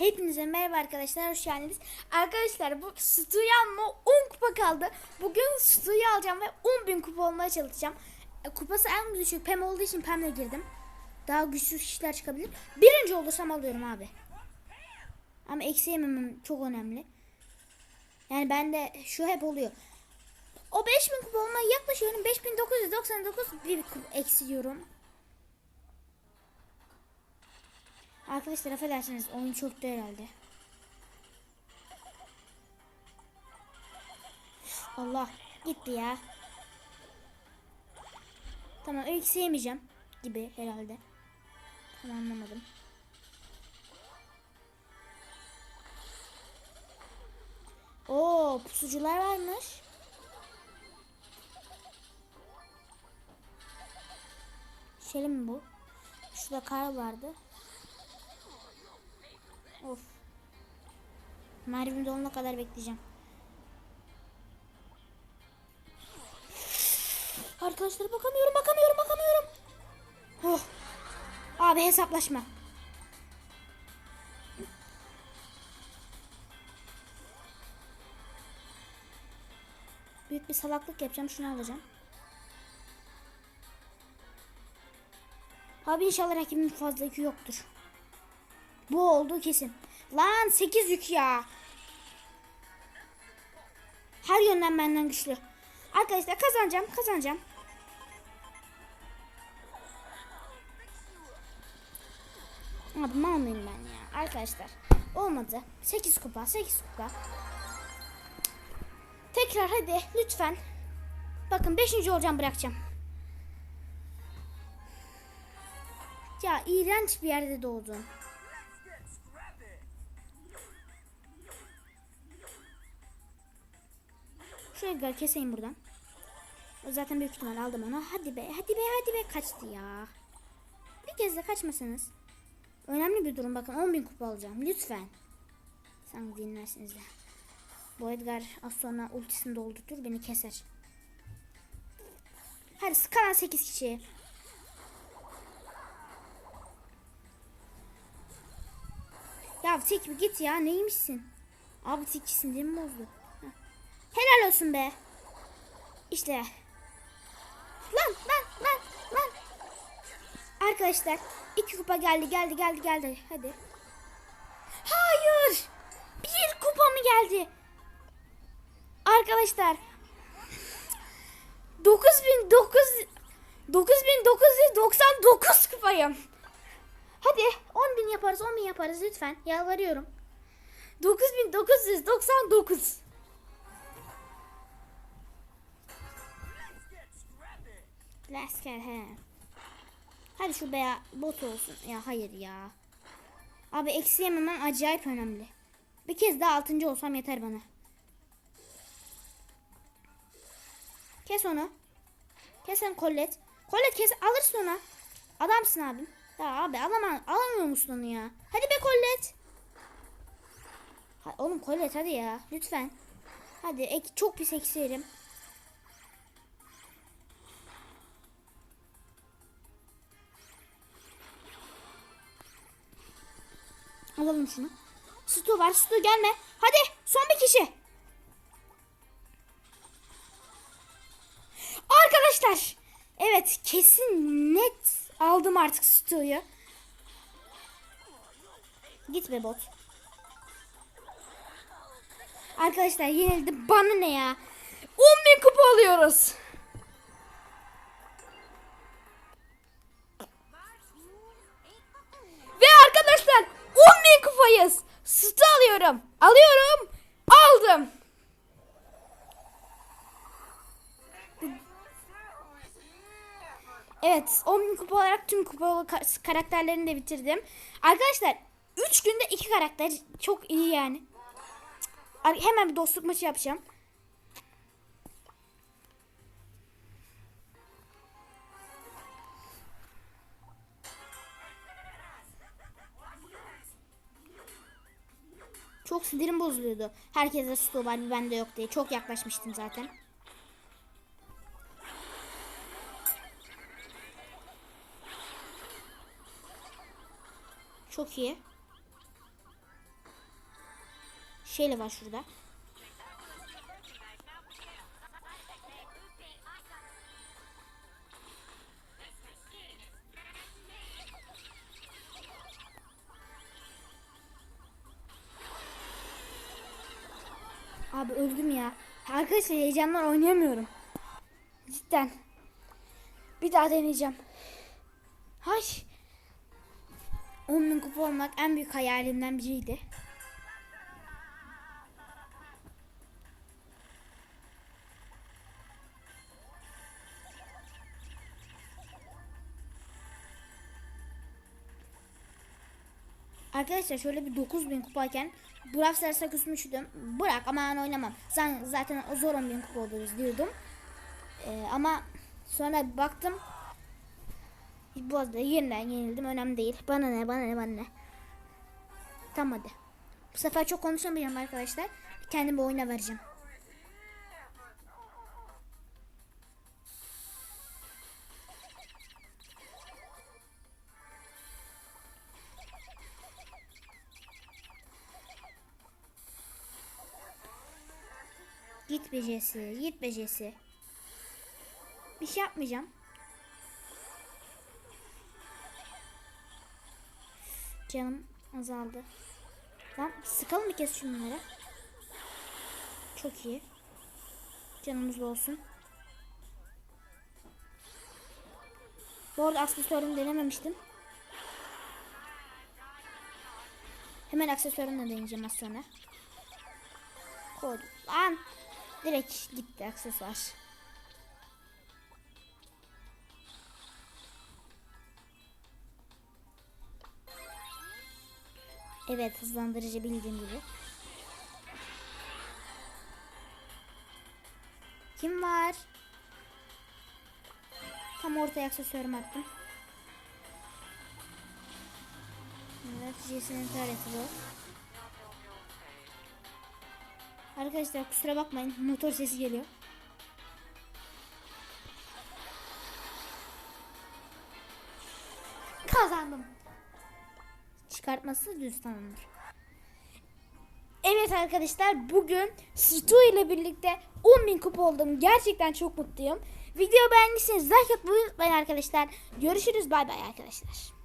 Hepinize merhaba arkadaşlar hoş geldiniz. Arkadaşlar bu Stu'yu alma 10 kupa kaldı. Bugün Stu'yu alacağım ve 10 bin kupa olmaya çalışacağım. E, Kupası en düşük Pem olduğu için Pem'le girdim. Daha güçlü kişiler çıkabilir. Birinci olursam alıyorum abi. Ama eksi yememem çok önemli. Yani bende şu hep oluyor. O 5000 kupa olmaya yaklaşıyorum. 5999 bir kupa eksiliyorum. Arkadaşlar affedersiniz oyun çöktü herhalde. Allah gitti ya. Tamam eksi yemeyeceğim gibi herhalde. Tam anlamadım. Oo pusucular varmış. Şey mi bu? Şurada kar vardı. Of. Mervim dolana kadar bekleyeceğim. Arkadaşlar bakamıyorum, bakamıyorum, bakamıyorum. Oh. Abi hesaplaşma. Büyük bir salaklık yapacağım. Şunu alacağım. Abi inşallah rakibimin fazla yoktur. Bu olduğu kesin. Lan 8 yük ya. Her yönden benden güçlü. Arkadaşlar kazanacağım kazanacağım. Abi mal ben ya arkadaşlar. Olmadı. 8 kupa 8 kupa. Tekrar hadi lütfen. Bakın 5. olacağım bırakacağım. Ya iğrenç bir yerde doğdum. Şu Edgar keseyim buradan. Zaten büyük ihtimal aldım onu. Hadi be, hadi be, hadi be. Kaçtı ya. Bir kez de kaçmasanız. Önemli bir durum bakın. 10.000 kupa alacağım. Lütfen. Sen dinlersiniz de. Bu Edgar az sonra ultisini doldurtur beni keser. Hadi kalan 8 kişi. Ya tek bir git ya neymişsin? Abi tekçisin değil mi bozdu? Helal olsun be. İşte. Lan lan lan lan. Arkadaşlar iki kupa geldi geldi geldi geldi. Hadi. Hayır. Bir kupa mı geldi? Arkadaşlar. 9900 9999 kupayım. Hadi 10.000 yaparız 10.000 yaparız lütfen. Yalvarıyorum. 9999. Let's get he. Hadi şu beya bot olsun. Ya hayır ya. Abi eksi yememem acayip önemli. Bir kez daha altıncı olsam yeter bana. Kes onu. Kes sen. Kollet kes alırsın ona. Adamsın abim. Ya abi alamam, alamıyor musun onu ya? Hadi be kollet. Ha, oğlum kollet hadi ya. Lütfen. Hadi ek, çok pis eksiyelim. Alalım şunu. Stu var. Stu gelme. Hadi son bir kişi. Arkadaşlar. Evet kesin net aldım artık Stu'yu. Git be bot. Arkadaşlar yenildi. Bana ne ya? 10.000 kupa alıyoruz. 10.000 kupayız. Stu alıyorum. Alıyorum. Aldım. Evet 10.000 kupa olarak tüm kupa karakterlerini de bitirdim. Arkadaşlar 3 günde 2 karakter çok iyi yani. Hemen bir dostluk maçı yapacağım. Çok sinirim bozuluyordu. Herkese su var bir bende yok diye. Çok yaklaşmıştım zaten. Çok iyi. Şeyle var şurada. Abi öldüm ya. Arkadaşlar heyecandan oynayamıyorum. Cidden. Bir daha deneyeceğim. Hay. 10 bin kupa olmak en büyük hayalimden biriydi. Arkadaşlar şöyle bir 9000 kupayken Brawl Stars'a küsmüştüm. Bırak aman oynamam. Zaten, zaten o zor 10.000 kupa oluruz diyordum. Ee, ama sonra baktım. Bu arada yeniden yenildim. Önemli değil. Bana ne bana ne bana ne. Tamam hadi. Bu sefer çok konuşamayacağım arkadaşlar. Kendimi oyuna vereceğim. Git becesi, git becesi. Bir şey yapmayacağım. Canım azaldı. Tamam sıkalım bir kez şunları. Çok iyi. Canımız olsun. Bu arada aksesuarımı denememiştim. Hemen aksesuarımı da deneyeceğim az sonra. Koydum. Lan. Direkt gitti aksesuar. Evet hızlandırıcı bildiğim gibi. Kim var? Tam ortaya aksesuarımı attım. Evet, Jesse'nin tarihı bu. Arkadaşlar kusura bakmayın motor sesi geliyor. Kazandım. Çıkartması düz tamamdır. Evet arkadaşlar bugün Stu ile birlikte 10.000 kupa oldum. Gerçekten çok mutluyum. Video beğendiyseniz like atmayı unutmayın arkadaşlar. Görüşürüz bay bay arkadaşlar.